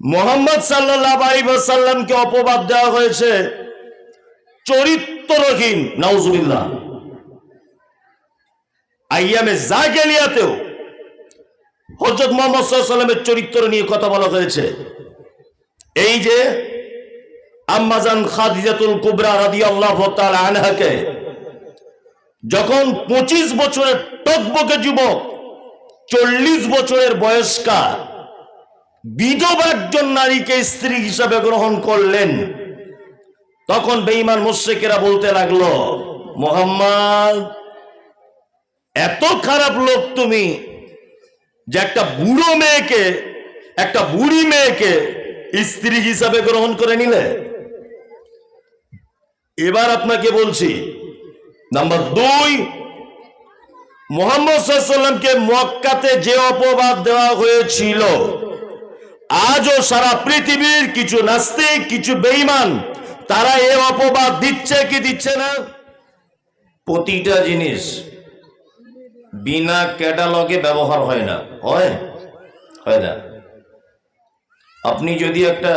মোহাম্মদ সাল্লাহ আলিবাসাল্লামকে অপবাদ দেওয়া হয়েছে। চরিত্রহীন, নাউজুবিল্লাহ। আইয়ামে জাগেলিয়াতেও হজরত মোহাম্মদ সাল্লামের চরিত্র নিয়ে কথা বলা হয়েছে। এই যে আম্মাজান খাদিজাতুল কুবরা রাদি আল্লাহ আনহাকে যখন পঁচিশ বছরের টকবকে যুবক, চল্লিশ বছরের বয়স্কা বিধবা একজন নারীকে স্ত্রী হিসাবে গ্রহণ করলেন। তখন বেঈমান মুশ্রিকেরা বলতে লাগল, মোহাম্মদ, এত খারাপ লোক তুমি যে একটা বুড়ো মেয়েকে, একটা বুড়ি মেয়েকে স্ত্রী হিসাবে গ্রহণ করে নিলে? এবার আপনাকে বলছি, নাম্বার দুই, মোহাম্মদ সাল্লামকে মক্কাতে যে অপবাদ দেওয়া হয়েছিল আজও সারা পৃথিবীর কিছু নাস্তিক, কিছু বেঈমান, তারা এ অপবাদ দিচ্ছে কি দিচ্ছে না? প্রতিটা জিনিস বিনা ক্যাটালগে ব্যবহার হয় না। হয়? হয় না। আপনি যদি একটা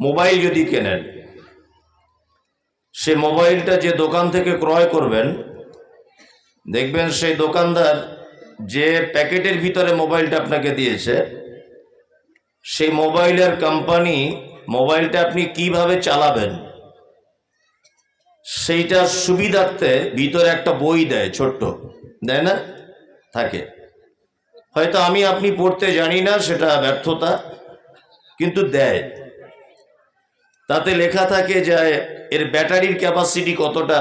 মোবাইল যদি কেনেন, সে মোবাইলটা যে দোকান থেকে ক্রয় করবেন, দেখবেন সেই দোকানদার যে প্যাকেটের ভিতরে মোবাইলটা আপনাকে দিয়েছে সেই মোবাইলের কোম্পানি মোবাইলটা আপনি কীভাবে চালাবেন? সেইটার সুবিধার্থে ভিতরে একটা বই দেয় ছোট্ট, দেয় না? থাকে। হয়তো আমি আপনি পড়তে জানি না সেটা ব্যর্থতা, কিন্তু দেয়। তাতে লেখা থাকে যে এর ব্যাটারির ক্যাপাসিটি কতটা?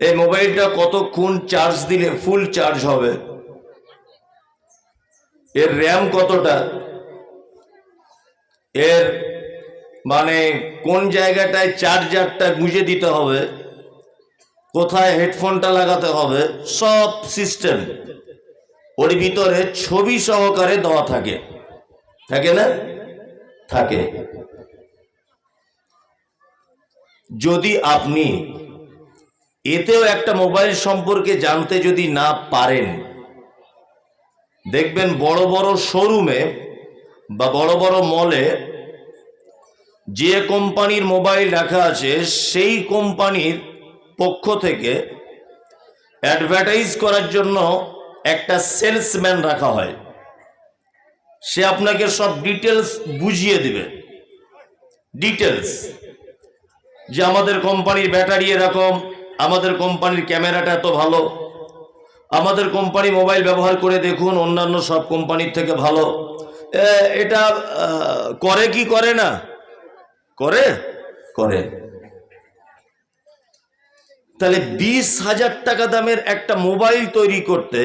এই মোবাইলটা কতক্ষণ চার্জ দিলে ফুল চার্জ হবে? এর র্যাম কতটা? এর মানে কোন জায়গাটায় চার্জারটা গুঁজে দিতে হবে? কোথায় হেডফোনটা লাগাতে হবে? সব সিস্টেম। ওর ভিতরে ছবি সহকারে দেওয়া থাকে। থাকে না? থাকে। যদি আপনি এতেও একটা মোবাইল সম্পর্কে জানতে যদি না পারেন দেখবেন বড় বড় শোরুমে বা বড় বড় মলে যে কোম্পানির মোবাইল রাখা আছে, সেই কোম্পানির পক্ষ থেকে অ্যাডভার্টাইজ করার জন্য একটা সেলসম্যান রাখা হয়। সে আপনাকে সব ডিটেলস বুঝিয়ে দিবে। ডিটেলস যে আমাদের কোম্পানির ব্যাটারি এরকম, আমাদের কোম্পানির ক্যামেরাটা এত ভালো আমাদের কোম্পানি মোবাইল ব্যবহার করে দেখুন, অন্যান্য সব কোম্পানির থেকে ভালো। এটা করে কি করে না? করে? করে। তাহলে বিশ হাজার টাকা দামের একটা মোবাইল তৈরি করতে,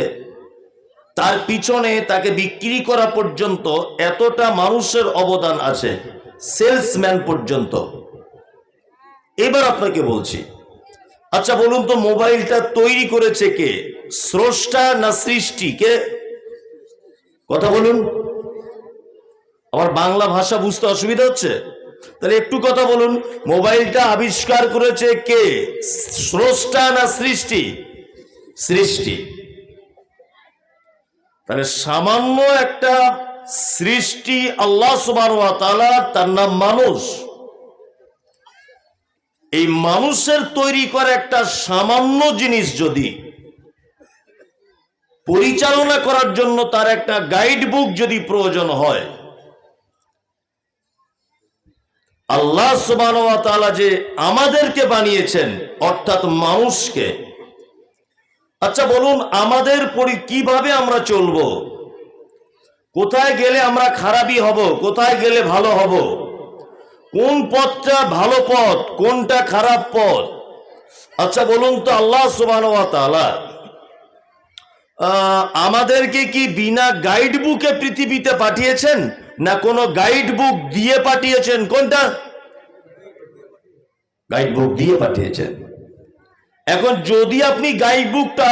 তার পিছনে তাকে বিক্রি করা পর্যন্ত এতটা মানুষের অবদান আছে, সেলসম্যান পর্যন্ত। এবার আপনাকে বলছি আচ্ছা বলুন তো, মোবাইলটা তৈরি করেছে কে? স্রষ্টা না সৃষ্টি? কে? কথা বলুন। আমার বাংলা ভাষা বুঝতে অসুবিধা হচ্ছে? তাহলে একটু কথা বলুন। মোবাইলটা আবিষ্কার করেছে কে? স্রষ্টা না সৃষ্টি? সৃষ্টি। তাহলে সামান্য একটা সৃষ্টি আল্লাহ সুবাহ তার নাম মানুষ। এই মানুষের তৈরি করা একটা সামান্য জিনিস যদি পরিচালনা করার জন্য তার একটা গাইড বুক যদি প্রয়োজন হয়, আল্লাহ সুবাহ যে আমাদেরকে বানিয়েছেন, অর্থাৎ মানুষকে আচ্ছা বলুন আমাদের পরি, কীভাবে আমরা চলবো? কোথায় গেলে আমরা খারাপই হব? কোথায় গেলে ভালো হব? কোন পথটা ভালো পথ, কোনটা খারাপ পথ? আচ্ছা বলুন তো আল্লাহ সুবাহ আমাদেরকে কি বিনা গাইড বুকে পৃথিবীতে পাঠিয়েছেন? না কোনো গাইড বুক দিয়ে পাঠিয়েছেন? কোনটা? গাইড বুক দিয়ে পাঠিয়েছেন। এখন যদি আপনি গাইড বুকটা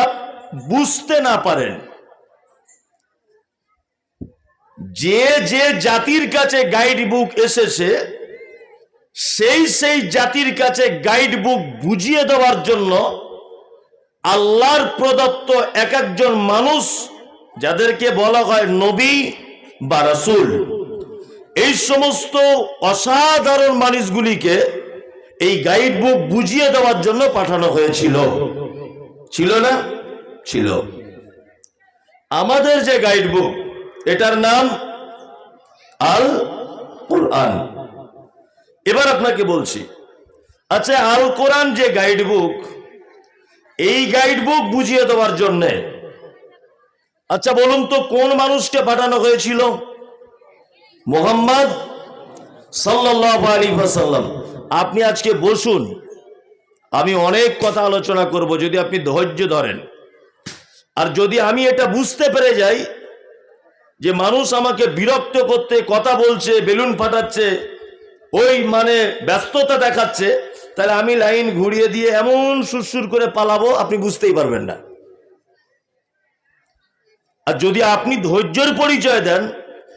বুঝতে না পারেন, যে যে জাতির কাছে গাইড বুক এসেছে, সেই সেই জাতির কাছে গাইড বুক বুঝিয়ে দেওয়ার জন্য আল্লাহর প্রদত্ত এক একজন মানুষ, যাদেরকে বলা হয় নবী বা রাসূল। এই সমস্ত অসাধারণ মানুষগুলিকে এই গাইড বুক বুঝিয়ে দেওয়ার জন্য পাঠানো হয়েছিল। ছিল না? ছিল। আমাদের যে গাইড বুক, এটার নাম আল কোরআন এবার আপনাকে বলছি আচ্ছা আল কোরআন যে গাইড বুক এই গাইড বুক বুঝিয়ে দেওয়ার জন্য। আচ্ছা বলুন তো, কোন মানুষকে পাঠানো হয়েছিল? মোহাম্মদ সাল্লাম আপনি আজকে বসুন। আমি অনেক কথা আলোচনা করব, যদি আপনি ধৈর্য ধরেন। আর যদি আমি এটা বুঝতে পেরে যাই যে মানুষ আমাকে বিরক্ত করতে, কথা বলছে, বেলুন ফাটাচ্ছে, ওই মানে ব্যস্ততা দেখাচ্ছে তাহলে আমি লাইন ঘুরিয়ে দিয়ে এমন সুরসুর করে পালাবো, আপনি বুঝতেই পারবেন না। আর যদি আপনি ধৈর্যের পরিচয় দেন,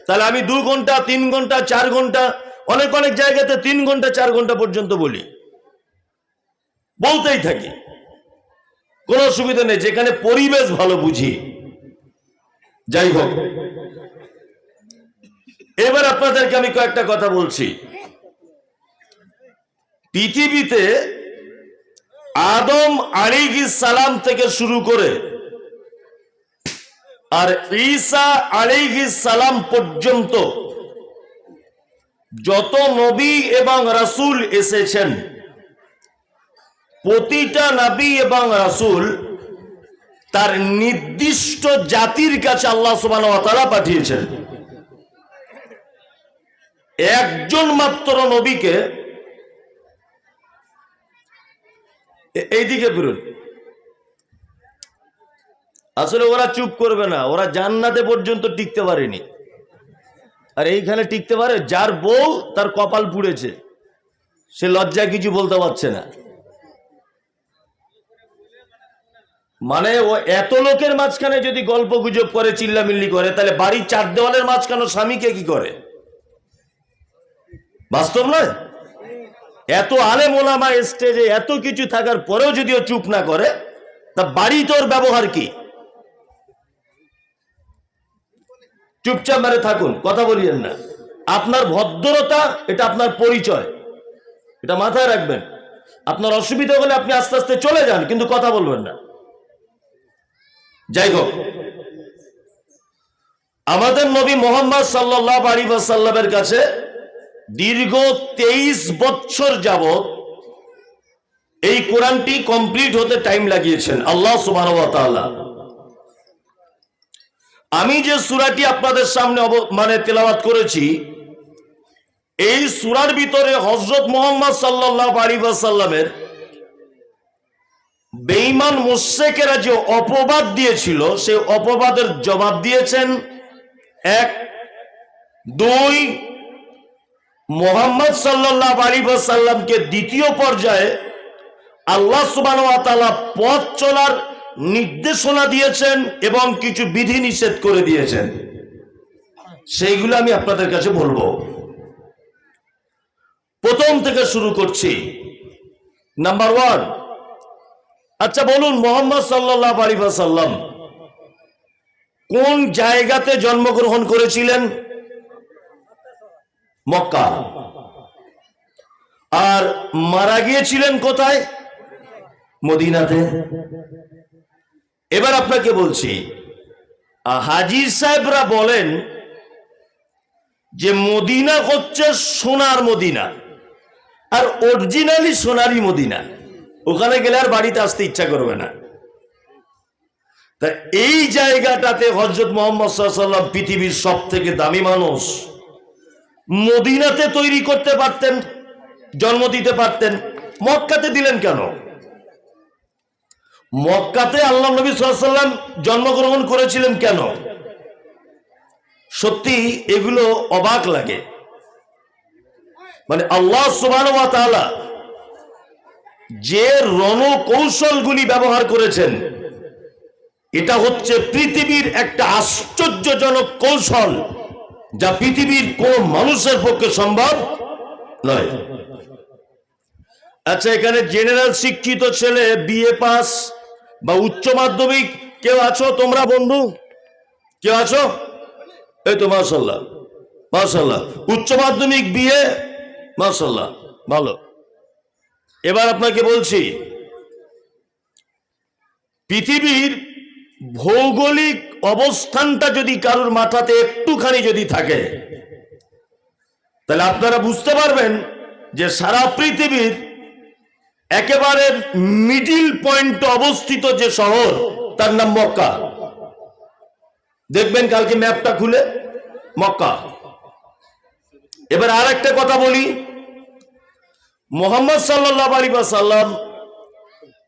তাহলে আমি দু ঘণ্টা, তিন ঘণ্টা, চার ঘণ্টা, অনেক অনেক জায়গাতে তিন ঘণ্টা, চার ঘণ্টা পর্যন্ত বলি। বলতেই থাকি। কোনো অসুবিধা নেই, যেখানে পরিবেশ ভালো বুঝি। যাই হোক। এবার আপনাদেরকে আমি কয়েকটা কথা বলছি। পৃথিবীতে আদম আলিগি সালাম থেকে শুরু করে আর ঈসা আলিহি সালাম পর্যন্ত যত নবী এবং রাসূল এসেছেন, প্রতিটা নবী এবং রাসূল তার নির্দিষ্ট জাতির কাছে আল্লাহ ওয়া পাঠিয়েছেন। একজন মাত্র নবীকে এ- এইদিকে ফিরুন। আসলে ওরা চুপ করবে না, ওরা জান্নাতে পর্যন্ত টিকতে পারেনি। আর এইখানে টিকতে পারে, যার বউ তার কপাল পুড়েছে, সে লজ্জা কিছু বলতে পারছে না। মানে ও এত লোকের মাঝখানে যদি গল্প গুজব করে, চিল্লামিল্লি করে, তাহলে বাড়ির চার দেওয়ালের মাঝখানে স্বামীকে কি করে? বাস্তব নয়? এত আলে মোলামা স্টেজে এত কিছু থাকার পরেও যদি ও চুপ না করে, তা বাড়ি তোর ব্যবহার কি? চুপচাপ মেরে থাকুন, কথা বলিয়েন না। আপনার ভদ্রতা, এটা আপনার পরিচয়। এটা মাথায় রাখবেন। আপনার অসুবিধা হলে আপনি আস্তে আস্তে চলে যান, কিন্তু কথা বলবেন না। যাই হোক। আমাদের নবী মোহাম্মদ সাল্লাহ আলী সাল্লামের কাছে দীর্ঘ তেইশ বছর যাবত এই কোরআনটি কমপ্লিট হতে টাইম লাগিয়েছেন, আল্লাহ সুবাহ আমি যে সুরাটি আপনাদের সামনে মানে তেলাওয়াত করেছি, এই সুরার ভিতরে হজরত মোহাম্মদ সাল্লাহ আলী সাল্লামের বেঈমান মুশেকেরা যে অপবাদ দিয়েছিল, সেই অপবাদের জবাব দিয়েছেন এক, দুই মোহাম্মদ সাল্লাহ আলী সাল্লামকে দ্বিতীয় পর্যায়ে আল্লাহ সুবান পথ চলার নির্দেশনা দিয়েছেন এবং কিছু বিধি নিষেধ করে দিয়েছেন। সেইগুলো আমি আপনাদের কাছে বলব। প্রথম থেকে শুরু করছি। নাম্বার ওয়ান আচ্ছা বলুন, মোহাম্মদ সাল্লাহ আলী সাল্লাম কোন জায়গাতে জন্মগ্রহণ করেছিলেন? মক্কা। আর মারা গিয়েছিলেন কোথায়? মদিনাতে। এবার আপনাকে বলছি আহ, হাজি সাহেবরা বলেন যে মদিনা হচ্ছে সোনার মদিনা আর অরিজিনালি সোনারই মদিনা। ওখানে গেলে আর বাড়িতে আসতে ইচ্ছা করবে না। তা এই জায়গাটাতে হজরত মোহাম্মদ পৃথিবীর সব থেকে দামি মানুষ। মদিনাতে তৈরি করতে পারতেন, জন্ম দিতে পারতেন, মক্কাতে দিলেন কেন? মক্কাতে আল্লাহ নবী সাল্লাম জন্মগ্রহণ করেছিলেন কেন? সত্যি এগুলো অবাক লাগে। মানে আল্লাহ সুবাহ যে রণকৌশলগুলি ব্যবহার করেছেন, এটা হচ্ছে পৃথিবীর একটা আশ্চর্যজনক কৌশল। যা পৃথিবীর কোন মানুষের পক্ষে সম্ভব নয়। আচ্ছা এখানে জেনারেল শিক্ষিত ছেলে বিএ পাস বা উচ্চ মাধ্যমিক, কেউ আছো তোমরা বন্ধু? কেউ আছো? এই তো মাসাল্লাহ মাসাল্লাহ উচ্চ মাধ্যমিক বিয়ে মাসাল্লাহ ভালো। এবার আপনাকে বলছি, পৃথিবীর ভৌগোলিক অবস্থানটা যদি কারোর মাথাতে একটুখানি যদি থাকে, তাহলে আপনারা বুঝতে পারবেন যে সারা পৃথিবীর একেবারে মিডিল পয়েন্ট অবস্থিত যে শহর, তার নাম মক্কা। দেখবেন কালকে ম্যাপটা খুলে, মক্কা। এবার আর একটা কথা বলি। মোহাম্মদ সাল্লাহ আলী সাল্লাম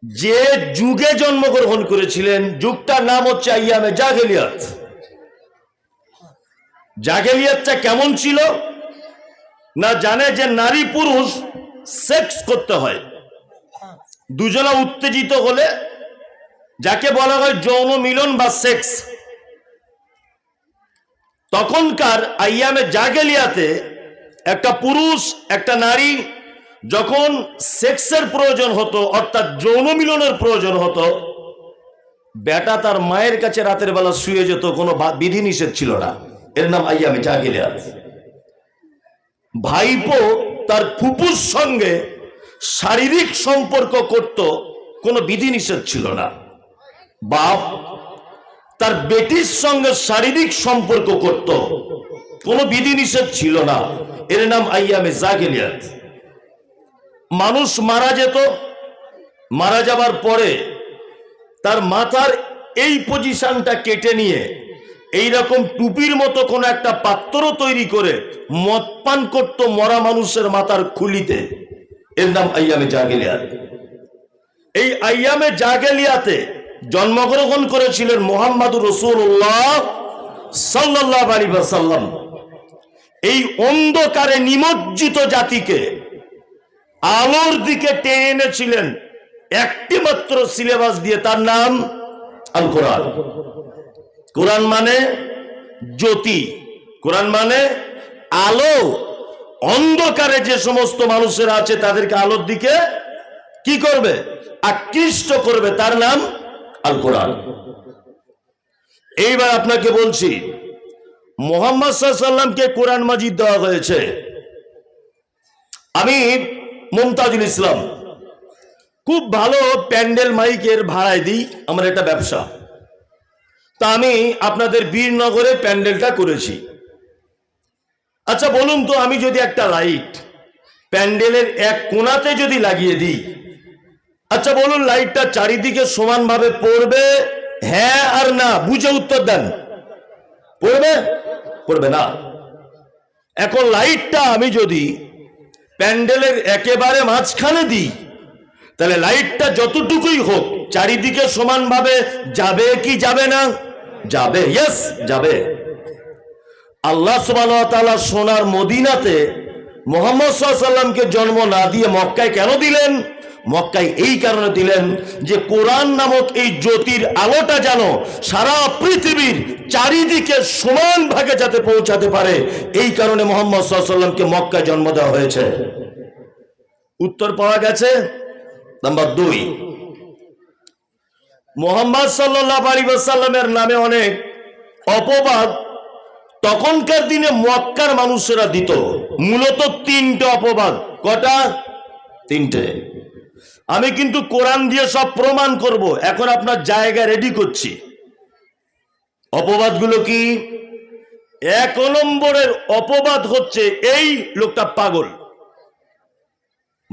যে যুগে জন্মগ্রহণ করেছিলেন, যুগটার নাম হচ্ছে আইয়ামে জাগেলিয়াত। জাগেলিয়াতটা কেমন ছিল? না জানে যে নারী পুরুষ সেক্স করতে হয়। দুজনা উত্তেজিত হলে যাকে বলা হয় যৌন মিলন বা সেক্স। তখনকার আইয়ামে জাগেলিয়াতে একটা পুরুষ, একটা নারী যখন সেক্সের প্রয়োজন হতো, অর্থাৎ যৌন মিলনের প্রয়োজন হতো, বেটা তার মায়ের কাছে রাতের বেলা শুয়ে যেত, কোনো বিধি নিষেধ ছিল না। এর নাম আইয়ামে জাগেলিয়াত ভাইপো তার ফুপুর সঙ্গে শারীরিক সম্পর্ক করত, কোনো বিধি নিষেধ ছিল না। বাপ তার বেটির সঙ্গে শারীরিক সম্পর্ক করত, কোনো বিধি নিষেধ ছিল না। এর নাম আইয়ামে জাগেলিয়াত মানুষ মারা যেত, মারা যাবার পরে তার মাথার এই পজিশনটা কেটে নিয়ে এই রকম টুপির মতো কোন একটা পাত্র তৈরি করে মদ পান করত মরা মানুষের মাথার খুলিতে। এর নাম আইয়ামে জাগেলিয়াত এই আইয়ামে জাগেলিয়াতে জন্মগ্রহণ করেছিলেন মোহাম্মদুর রসুল্লাহ সাল্লাহ আলী সাল্লাম এই অন্ধকারে নিমজ্জিত জাতিকে আলোর দিকে টেনে এনেছিলেন। একটি মাত্র সিলেবাস দিয়ে তার নাম আল কোরআন কোরআন মানে জ্যোতি। কোরআন মানে আলো। অন্ধকারে যে সমস্ত মানুষেরা আছে, তাদেরকে আলোর দিকে কি করবে? আকৃষ্ট করবে তার নাম আল কোরআন এইবার আপনাকে বলছি, মোহাম্মদ সাল্লামকে কোরআন মাজিদ দেওয়া হয়েছে। আমি মমতাজুল ইসলাম। খুব ভালো প্যান্ডেল মাইকের ভাড়ায় দিই, আমার একটা ব্যবসা। তা আমি আপনাদের বীরনগরে প্যান্ডেলটা করেছি। আচ্ছা বলুন তো, আমি যদি একটা লাইট প্যান্ডেলের এক কোণাতে যদি লাগিয়ে দিই আচ্ছা বলুন, লাইটটা চারিদিকে সমানভাবে পড়বে? হ্যাঁ আর না, বুঝে উত্তর দেন। পড়বে? পড়বে না। এখন লাইটটা আমি যদি প্যান্ডেলের একেবারে মাঝখানে দিই। তাহলে লাইটটা যতটুকুই হোক, চারিদিকে সমানভাবে যাবে কি যাবে না? যাবে ইয়াস যাবে। আল্লাহ সুবাহ সোনার মদিনাতে মোহাম্মদ সাল্লামকে জন্ম না দিয়ে মক্কায় কেন দিলেন? মক্কায় এই কারণে দিলেন যে কোরআন নামক এই জ্যোতির আলোটা যেন সারা পৃথিবীর চারিদিকে সমান ভাগে যাতে পৌঁছাতে পারে, এই কারণে মোহাম্মদ সাল্লামকে মক্কায় জন্ম দেওয়া হয়েছে। উত্তর পাওয়া গেছে? নাম্বার দুই। মোহাম্মদ সাল্লাহ আলী সাল্লামের নামে অনেক অপবাদ তখনকার দিনে মক্কার মানুষেরা দিত। মূলত তিনটে অপবাদ। কটা? তিনটে। আমি কিন্তু কোরআন দিয়ে সব প্রমাণ করব। এখন আপনার জায়গা রেডি করছি। অপবাদগুলো কি? এক নম্বরের অপবাদ হচ্ছে, এই লোকটা পাগল।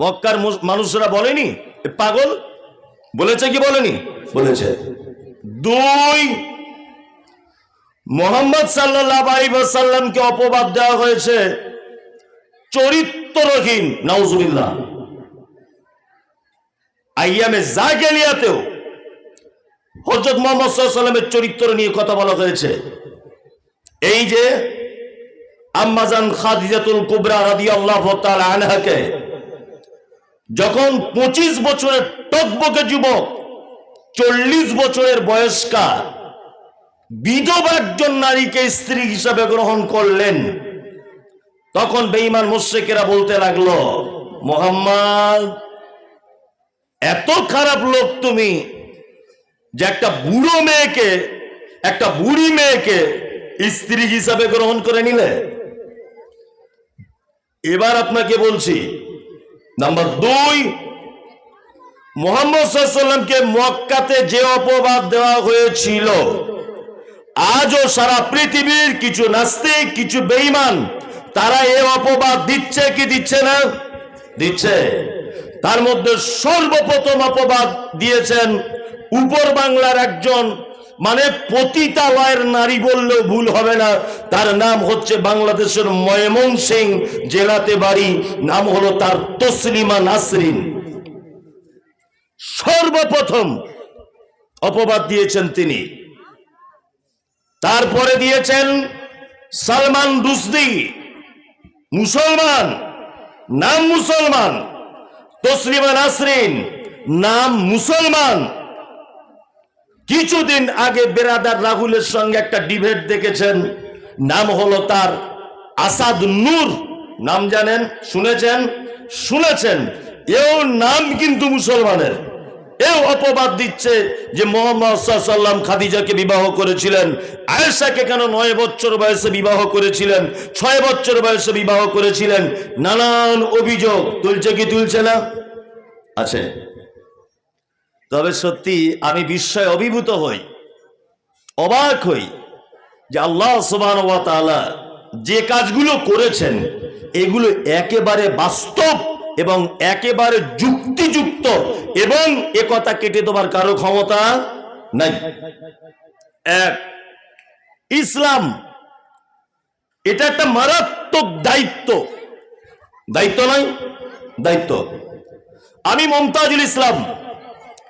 মক্কার মানুষরা বলেনি পাগল? বলেছে কি বলেনি? বলেছে। দুই, মোহাম্মদ সাল্লাহ সাল্লামকে অপবাদ দেওয়া হয়েছে। চরিত্রহীন, নাউজুবিল্লাহ। আইয়ামে জাগেলিয়াতেও হজরত মোহাম্মদ সাল্লামের চরিত্র নিয়ে কথা বলা হয়েছে। এই যে আম্মাজান খাদিজাতুল কুবরা রাদিয়াল্লাহু তাআলা আনহাকে যখন পঁচিশ বছরের টকবকে যুবক, চল্লিশ বছরের বয়স্কা, বিধবা একজন নারীকে স্ত্রী হিসাবে গ্রহণ করলেন, তখন বেঈমান মুশ্রিকেরা বলতে লাগল, মোহাম্মদ এত খারাপ লোক তুমি যে একটা বুড়ো মেয়েকে, একটা বুড়ি মেয়েকে স্ত্রী হিসাবে গ্রহণ করে নিলে। এবার আপনাকে বলছি, নাম্বার দুই, মোহাম্মদ মক্কাতে যে অপবাদ দেওয়া হয়েছিল, আজও সারা পৃথিবীর কিছু নাস্তিক, কিছু বেঈমান, তারা এ অপবাদ দিচ্ছে কি দিচ্ছে না? দিচ্ছে। তার মধ্যে সর্বপ্রথম অপবাদ দিয়েছেন উপর বাংলার একজন। মানে পতিতালয়ের নারী বললেও ভুল হবে না। তার নাম হচ্ছে বাংলাদেশের ময়মনসিং জেলাতে বাড়ি। নাম হলো তার তসলিমা নাসরিন। সর্বপ্রথম অপবাদ দিয়েছেন তিনি। তারপরে দিয়েছেন সালমান রুশদি মুসলমান, নাম মুসলমান। তসলিমা নাসরিন, নাম মুসলমান। কিছুদিন আগে বেরাদার রাহুলের সঙ্গে একটা ডিবেট দেখেছেন, নাম হলো তার আসাদ নূর। নাম জানেন, শুনেছেন? শুনেছেন। এও নাম কিন্তু মুসলমানের। এও অপবাদ দিচ্ছে যে মোহাম্মদ সাল্লাম খাদিজাকে বিবাহ করেছিলেন। আয়েশাকে কেন নয় বছর বয়সে বিবাহ করেছিলেন? ছয় বছর বয়সে বিবাহ করেছিলেন। নানান অভিযোগ। তুলছে কি তুলছে না? আছে। তবে সত্যি আমি বিস্ময় অভিভূত হই, অবাক হই যে আল্লাহ সুবান যে কাজগুলো করেছেন, এগুলো একেবারে বাস্তব এবং একেবারে যুক্তিযুক্ত এবং এ কথা কেটে দেবার কারও ক্ষমতা নাই। এক, ইসলাম, এটা একটা মারাত্মক দায়িত্ব। দায়িত্ব নয় দায়িত্ব। আমি মমতাজুল ইসলাম,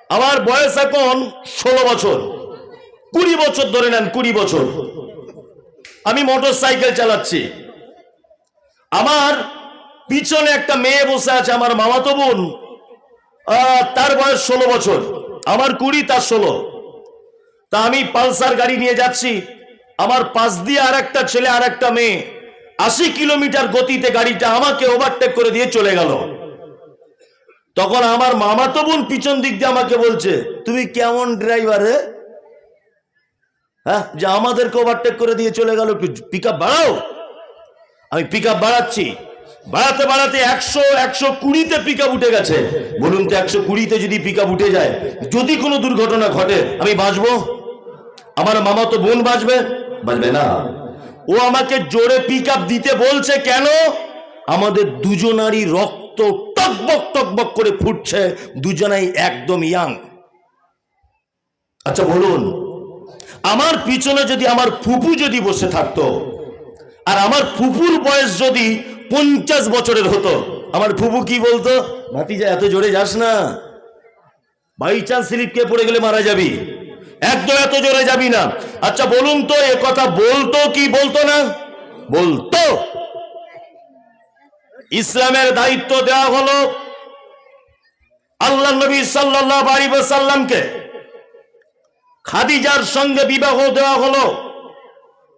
আমার বয়স এখন ষোলো বছর। কুড়ি বছর ধরে নেন, কুড়ি বছর। আমি মোটর সাইকেল চালাচ্ছি। আমার পিছনে একটা মেয়ে বসে আছে, আমার মামাতো বোন। তার বয়স ষোলো বছর। আমার কুড়ি, তার ষোলো। তা আমি পালসার গাড়ি নিয়ে যাচ্ছি। আমার পাশ দিয়ে আর একটা ছেলে আর একটা মেয়ে। আশি কিলোমিটার গতিতে গাড়িটা আমাকে ওভারটেক করে দিয়ে চলে গেল। তখন আমার মামাতো বোন পিছন দিক দিয়ে আমাকে বলছে, তুমি কেমন ড্রাইভার হ্যাঁ যে আমাদেরকে ওভারটেক করে দিয়ে চলে গেল পিক আপ বাড়াও। আমি পিক আপ বাড়াচ্ছি। বাড়াতে বাড়াতে একশো একশো কুড়িতে পিক আপ উঠে গেছে। বলুন তো একশো কুড়িতে যদি পিক আপ উঠে যায়, যদি কোনো দুর্ঘটনা ঘটে, আমি বাঁচবো? আমার মামা তো বোন বাঁচবে? বাঁচবে না। ও আমাকে জোরে পিক আপ দিতে বলছে, কেন? আমাদের দুজনারই রক্ত টকবক টকবক করে ফুটছে, দুজনাই একদম ইয়াং আচ্ছা বলুন, আমার পিছনে যদি আমার ফুপু যদি বসে থাকতো, আর আমার ফুপুর বয়স যদি পঞ্চাশ বছরের হতো। আমার ফুপু কি বলতো? ভাতিজা, এত জোরে যাস না। বাই চান্স স্লিপ কে পড়ে গেলে মারা যাবি। একদম এত জোরে যাবি না। আচ্ছা বলুন তো, এ কথা বলতো কি বলতো না? বলতো। ইসলামের দায়িত্ব দেওয়া হলো আল্লাহ নবী সাল্লাহ আলী সাল্লামকে খাদিজার সঙ্গে বিবাহ দেওয়া হলো।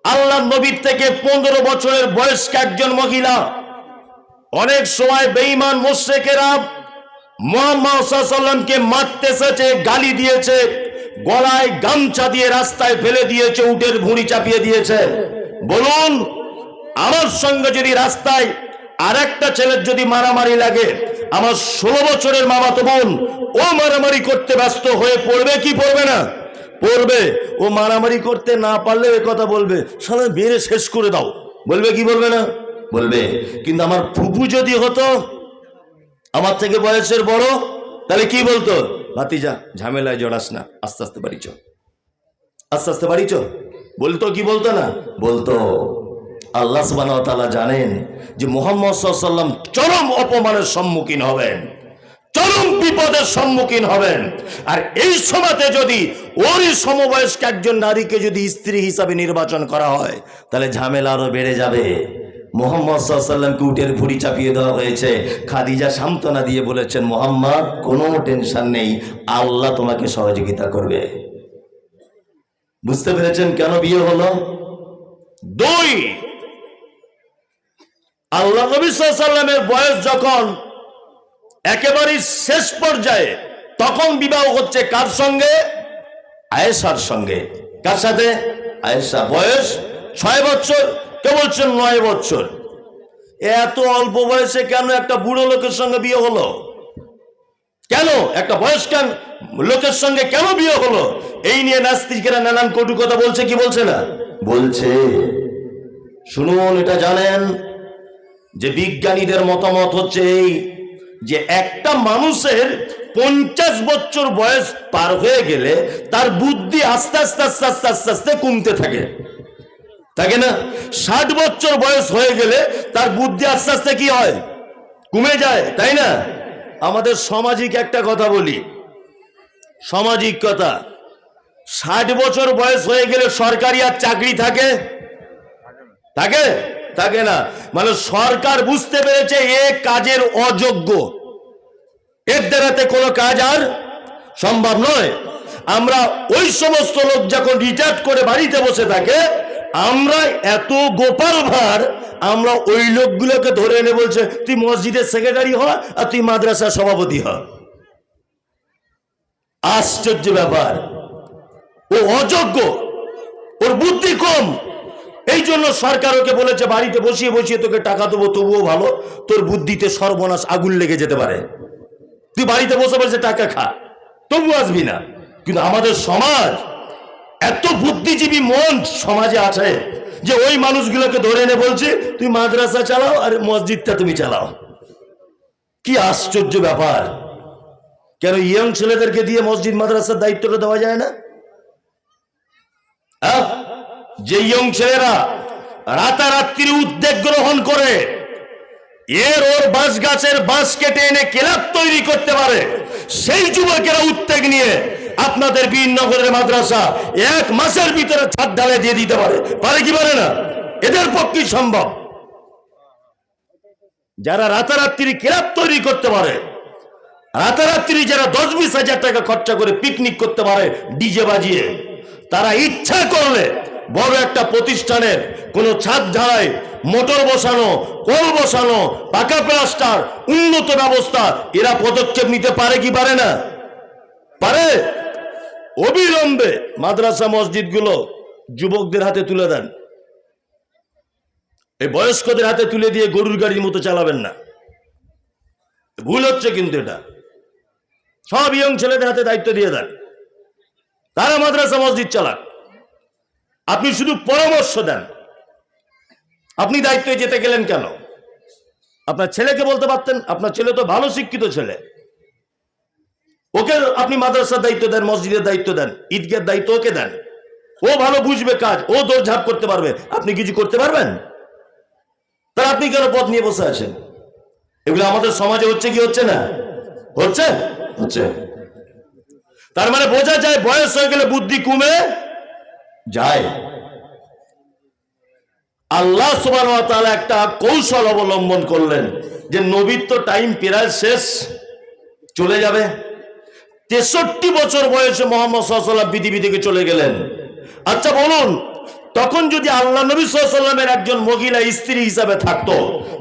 আল্লাহ নবীর থেকে পনেরো বছরের বয়স্ক একজন মহিলা অনেক সময় বেঈমান মোশেকেরা মোহাম্মদ সাল্লামকে মারতে এসেছে গালি দিয়েছে, গলায় গামছা দিয়ে রাস্তায় ফেলে দিয়েছে, উটের ভুঁড়ি চাপিয়ে দিয়েছে। বলুন, আমার সঙ্গে যদি রাস্তায় আর একটা ছেলের যদি মারামারি লাগে, আমার ষোলো বছরের মামাতো বোন, ও মারামারি করতে ব্যস্ত হয়ে পড়বে কি পড়বে না? পড়বে। ও মারামারি করতে না পারলে কথা বলবে। সালা মেরে শেষ করে দাও। বলবে কি বলবে না? বলবে, কিন্তু আমার ফুপু যদি হতো, আমার থেকে বয়সের বড়, তাহলে কি বলতো? ভাতিজা, ঝামেলায় জড়াস না, আস্তে আস্তে বাড়ি চ আস্তে আস্তে বাড়ি চ বলতো কি বলতো না? বলতো, আল্লাহ সুবাহ তাআলা জানেন যে মোহাম্মদ সাল্লাম চরম অপমানের সম্মুখীন হবেন, চরম বিপদের সম্মুখীন হবেন। আর এই সময়তে যদি ওরই সমবয়স্ক একজন নারীকে যদি স্ত্রী হিসাবে নির্বাচন করা হয়, তাহলে ঝামেলা আরও বেড়ে যাবে। মোহাম্মদ সাল্লামকে উটের ভুড়ি চাপিয়ে দেওয়া হয়েছে। খাদিজা সান্ত্বনা দিয়ে বলেছেন, মোহাম্মদ, কোনো টেনশন নেই, আল্লাহ তোমাকে সহযোগিতা করবে। বুঝতে পেরেছেন কেন বিয়ে হলো? দুই, আল্লাহ নবী সাল্লামের বয়স যখন একেবারেই শেষ পর্যায়ে, তখন বিবাহ হচ্ছে কার সঙ্গে? আয়েশার সঙ্গে। কার সাথে? আয়েশা। বয়স ছয় বছর। কে বলছেন নয় বছর? এত অল্প বয়সে কেন একটা বুড়ো লোকের সঙ্গে বিয়ে হলো? কেন? একটা বয়স্ক লোকের সঙ্গে কেন বিয়ে হলো? এই নিয়ে নাস্তিকেরা নানান কটু কথা বলছে, কি বলছে না? বলছে, শুনুন, এটা জানেন যে বিজ্ঞানীদের মতামত হচ্ছে এই যে একটা মানুষের পঞ্চাশ বছর বয়স পার হয়ে গেলে তার বুদ্ধি আস্তে আস্তে আস্তে আস্তে আস্তে আস্তে কমতে থাকে। থাকে না ষাট বছর বয়স হয়ে গেলে তার বুদ্ধি আস্তে আস্তে কি হয়? কমে যায়, তাই না? আমাদের সামাজিক একটা কথা বলি। সামাজিক কথা। ষাট বছর বয়স হয়ে গেলে সরকারি আর চাকরি থাকে? থাকে? থাকে না। মানে সরকার বুঝতে পেরেছে এ কাজের অযোগ্য। এর দ্বারাতে কোনো কাজ আর সম্ভব নয়। আমরা ওই সমস্ত লোক যখন রিটায়ার করে বাড়িতে বসে থাকে আমরা এত গোপাল ভার আমরা ওই লোকগুলোকে ধরে এনে বলছে, তুই মসজিদের সেক্রেটারি হ আর তুই মাদ্রাসার সভাপতি হ। আশ্চর্য ব্যাপার। ও অযোগ্য, ওর বুদ্ধি কম। এই জন্য সরকার ওকে বলেছে, বাড়িতে বসিয়ে বসিয়ে তোকে টাকা দেবো, তবুও ভালো। তোর বুদ্ধিতে সর্বনাশ আগুন লেগে যেতে পারে। তুই বাড়িতে বসে বসে টাকা খা তবু আসবি না। কিন্তু আমাদের সমাজ এত বুদ্ধিজীবী মন সমাজে আছে যে ওই মানুষগুলোকে ধরে এনে বলছে, তুই মাদ্রাসা চালাও আর মসজিদটা তুমি চালাও। কি আশ্চর্য ব্যাপার। কেন ইয়ং ছেলেদেরকে দিয়ে মসজিদ, মাদ্রাসার দায়িত্বটা দেওয়া যায় না? আহ? যে ইয়ং ছেলেরা রাতারাত্রি উদ্বেগ গ্রহণ করে, এর ওর বাঁশ গাছের বাঁশ কেটে এনে কেলাপ তৈরি করতে পারে, সেই যুবকেরা উদ্বেগ নিয়ে আপনাদের বীরনগরের মাদ্রাসা এক মাসের ভিতরে ছাদ ঢালে দিয়ে দিতে পারে। পারে কি পারে না? এদের পক্ষে সম্ভব। যারা রাতারাত্রি কেলাপ তৈরি করতে পারে রাতারাত্রি যারা দশ বিশ হাজার টাকা খরচা করে পিকনিক করতে পারে, ডিজে বাজিয়ে, তারা ইচ্ছা করলে বড় একটা প্রতিষ্ঠানের কোনো ছাদ ঢালাই, মোটর বসানো, কল বসানো, পাকা প্লাস্টার, উন্নত ব্যবস্থা, এরা পদক্ষেপ নিতে পারে কি পারে না? পারে? অবিলম্বে মাদ্রাসা মসজিদগুলো যুবকদের হাতে তুলে দেন। এই বয়স্কদের হাতে তুলে দিয়ে গরুর গাড়ির মতো চালাবেন না। ভুল হচ্ছে কিন্তু এটা। সব ইয়ং ছেলেদের হাতে দায়িত্ব দিয়ে দেন। তারা মাদ্রাসা মসজিদ চালাক। আপনি শুধু পরামর্শ দেন। আপনি দায়িত্বে যেতে গেলেন কেন? আপনার ছেলেকে বলতে পারতেন, আপনার ছেলে তো ভালো শিক্ষিত ছেলে। ওকে আপনি মাদ্রাসার দায়িত্ব দেন, মসজিদের দায়িত্ব দেন ঈদগের দায়িত্ব ওকে দেন। ও ভালো বুঝবে কাজ, ও দৌড়ঝাঁপ করতে পারবে। আপনি কিছু করতে পারবেন? তাহলে আপনি কেন পথ নিয়ে বসে আছেন? এগুলো আমাদের সমাজে হচ্ছে কি, হচ্ছে না? হচ্ছে? হচ্ছে। তার মানে বোঝা যায় বয়স হয়ে গেলে বুদ্ধি কমে যায়। আল্লাহ সুবান একটা কৌশল অবলম্বন করলেন যে নবীর তো টাইম প্রায় শেষ, চলে যাবে। তেষট্টি বছর বয়সে মোহাম্মদ সাল্লাম পৃথিবী থেকে চলে গেলেন। আচ্ছা বলুন, তখন যদি আল্লাহ নবী সাল্লামের একজন মহিলা স্ত্রী হিসাবে থাকতো,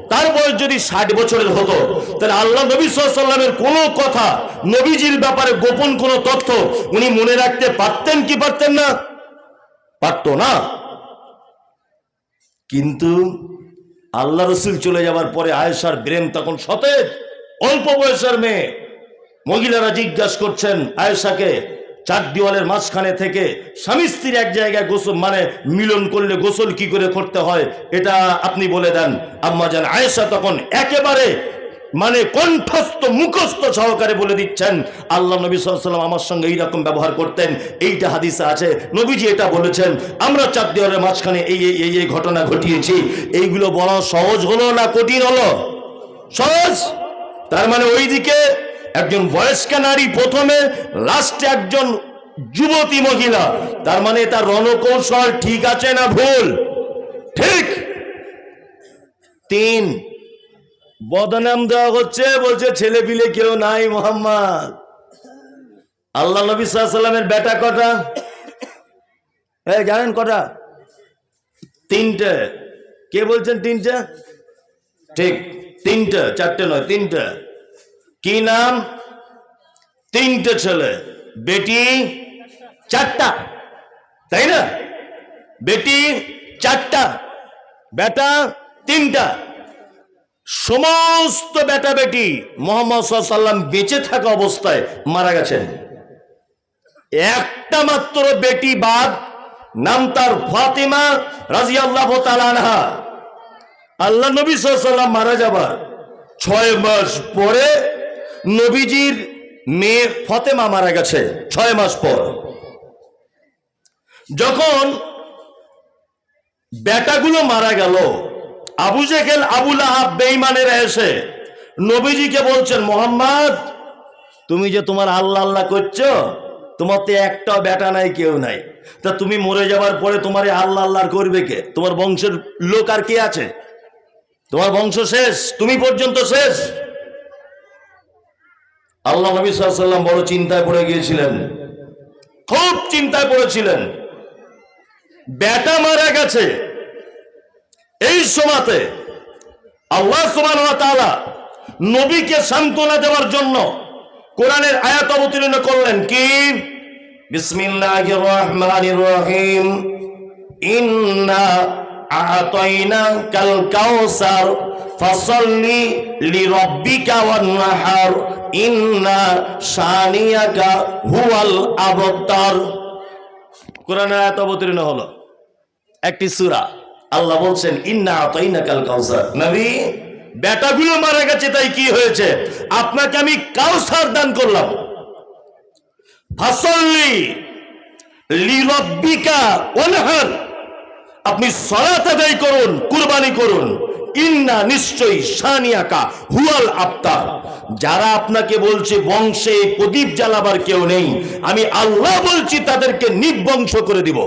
তার বয়স যদি ষাট বছরের হতো, তাহলে আল্লাহ নবী সাল্লামের কোনো কথা, নবীজির ব্যাপারে গোপন কোনো তথ্য উনি মনে রাখতে পারতেন কি পারতেন না? পারতো না। কিন্তু আল্লাহ রসুল চলে যাওয়ার পরে আয়েশার ব্রেন তখন সতেজ, অল্প বয়সের মেয়ে। মহিলারা জিজ্ঞাসা করছেন, আয়েশাকে চার দেওয়ালের মাঝখানে থেকে স্বামী স্ত্রীর এক জায়গায় গোসল মানে মিলন করলে গোসল কি করে করতে হয়, এটা আপনি বলে দেন। আম্মা জান, আয়েশা তখন একেবারে মানে কণ্ঠস্থ, মুখস্থ সহকারে বলে দিচ্ছেন, আল্লাহ নবী সাল্লাম আমার সঙ্গে এইরকম ব্যবহার করতেন, এইটা হাদিসে আছে, নবীজি এটা বলেছেন, আমরা চার দেওয়ালের মাঝখানে এই এই এই এই ঘটনা ঘটিয়েছি, এইগুলো বলা সহজ হলো না কঠিন হলো? সহজ? তার মানে ওইদিকে একজন বয়স্কা নারী প্রথমে লাস্টে একজন যুবতী মহিলা। তার মানে তার রণকৌশল ঠিক আছে না ভুল? ঠিক। তিন, বদনাম দেওয়া হচ্ছে, বলছে ছেলে পিলে কেউ নাই মোহাম্মদ। আল্লাহ নবী সাল্লামের বেটা কটা? এই জানেন কটা? তিনটে। কে বলছেন তিনটে? ঠিক, তিনটে, চারটে নয়, তিনটে। কি নাম? তিনটে ছেলে। বেটি চারটা। তাই না? বেটি চারটা, বেটা তিনটা। সমস্ত বেটা বেটি মোহাম্মদ সাল্লাম বেঁচে থাকা অবস্থায় মারা গেছেন। একটা মাত্র বেটি বাদ, নাম তার ফাতেমা রাজিয়াল্লাহ তালানহা আল্লাহ নবী সাল্লাম মারা যাবার ছয় মাস পরে নবীজির মেয়ে ফতেমা মারা গেছে ছয় মাস পর। যখন বেটাগুলো মারা গেল, আবু জেকেল আবুল আহাব বেইমানেরা এসে নবীজিকে বলছেন, মোহাম্মদ, তুমি যে তোমার আল্লাহ আল্লাহ করছ তোমার তো একটা বেটা নাই, কেউ নাই। তা তুমি মরে যাবার পরে তোমার আল্লাহ আল্লাহ করবে কে? তোমার বংশের লোক আর কে আছে? তোমার বংশ শেষ, তুমি পর্যন্ত শেষ। আল্লাহ নবী সাল্লাম বড় চিন্তায় পড়ে গিয়েছিলেন। খুব চিন্তায় পড়েছিলেন। বেটা মারা গেছে। এই সময়তে আল্লাহ তাআলা নবীকে সান্ত্বনা দেওয়ার জন্য কোরআনের আয়াত অবতীর্ণ করলেন কি? বিসমিল্লাহির রহমানির রহিম। কাল কাউসার ফাসাল্লি ইন্না শানিয়াকা হুয়াল আবতার। কোরআনের আয়াত অবতীর্ণ হলো। একটি সূরা। আল্লাহ বলছেন, ইন্না আতাইনা কাল কাউসার। নবী বেটাগুলো মারা গেছে, তাই কি হয়েছে? আপনাকে আমি কাউসার দান করলাম। ফাসল্লি লিরব্বিকা ওয়ানহার। আপনি সলাত আদায় করুন, কুরবানি করুন। ইন্না নিশ্চয়ই সানিয়াকা হুয়াল আফতার যারা আপনাকে বলছে, বংশে প্রদীপ জ্বালাবার কেউ নেই, আমি আল্লাহ বলছি, তাদেরকে নির্বংশ করে দিব।